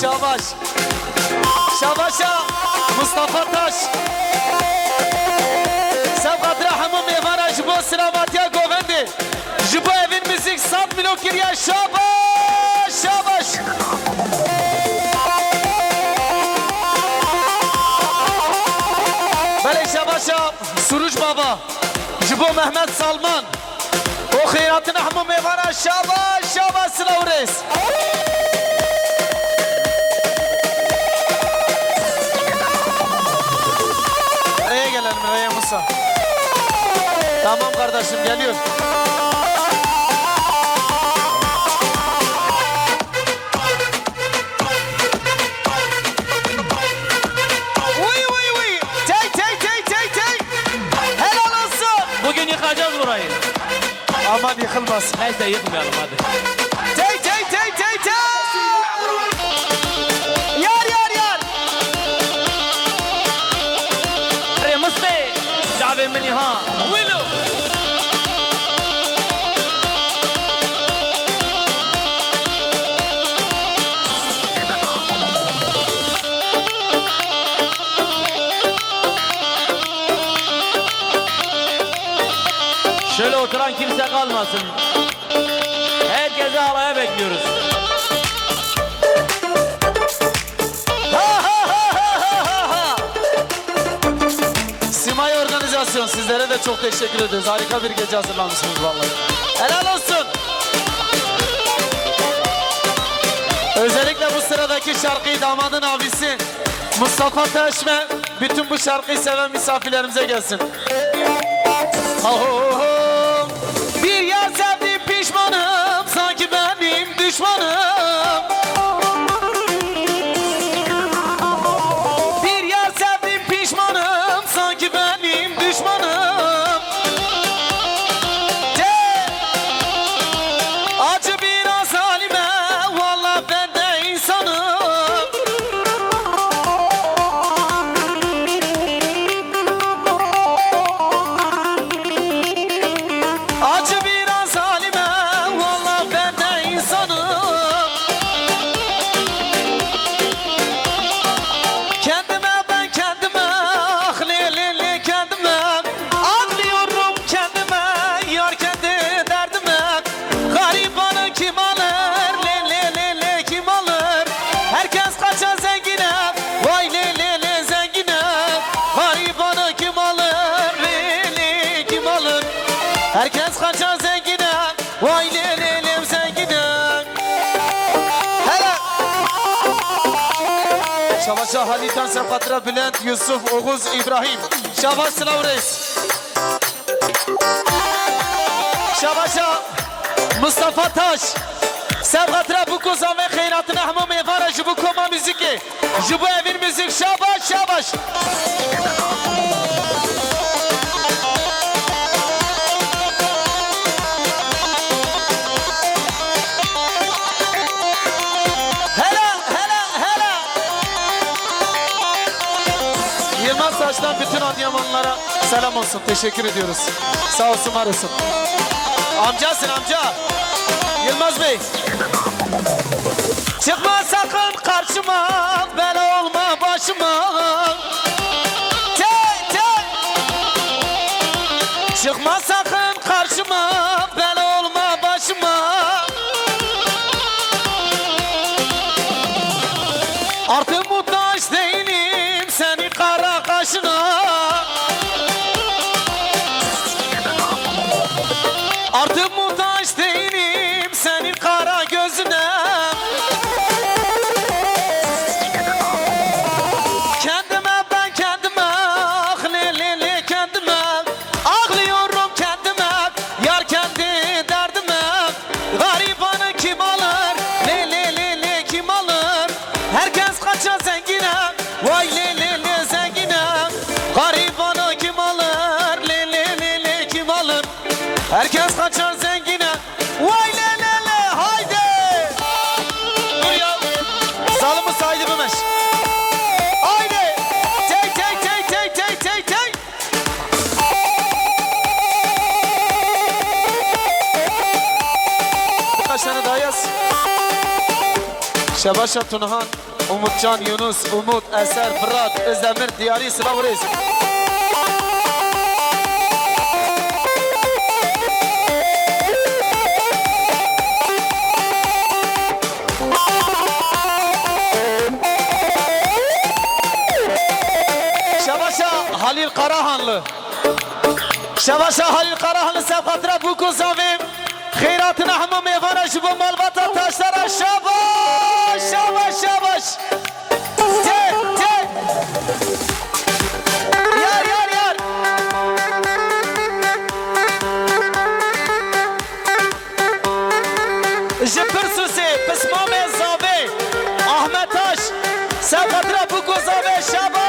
şabaş. Şabaşa Mustafa Taş. Sevkat Rahim'in mevara jibo sinematiya govendi. Jibo evin müzik sat milyon kirya şabaş şabaş. Böyle şabaşa Suruç Baba. Jibo Mehmet Salman. O hayratın ahmı mevara şabaş şabaş slavres. Araya Helal olsun. Bugün yıkacağız burayı. Aman yıkılmasın. Neyse yıkmayalım hadi. Oturan kimse kalmasın. Herkese alaya bekliyoruz. Simay Organizasyon sizlere de çok teşekkür ediyoruz. Harika bir gece hazırlamışsınız vallahi. Helal olsun. Özellikle bu sıradaki şarkıyı damadın abisi Mustafa Taş ve bütün bu şarkıyı seven misafirlerimize gelsin. Oh, Şabaşa Halitan Sefatra Bülent Yusuf Oğuz İbrahim. Şabaş Sınav Reis. Şabaşa Mustafa Taş. Sefatra bu kozan ve kheyratın ahmı mevara jibu koma müziki. Jibu evin müzik. Şabaş Şabaş Yılmaz Taş'tan bütün Adıyamanlara selam olsun. Teşekkür ediyoruz. Sağ olsun var olsun. Amcasın amca. Yılmaz Bey. Çıkma sakın karşıma. Herkes kaçar zengine. Vay le le le haydi. Dur ya. Salımı saydı bu meş. Haydi. Tey tey tey tey tey tey tey. Birkaç tane daha yaz. Şebaşa Tunahan, Umutcan Yunus, Umut, Eser, Fırat, Özdemir, Diyari, Sıla, Burası. Halil Karahanlı. Şebaşa Halil Karahanlı sefatıra bu kuzavim. Kheyratına hamı mevana şu bu malbata taşlara şabaş şabaş şabaş. Te te. Yar yar yar. Jipir Susi, Pismame Zabe, Ahmet Taş, Sefatıra bu kuzavim şabaş.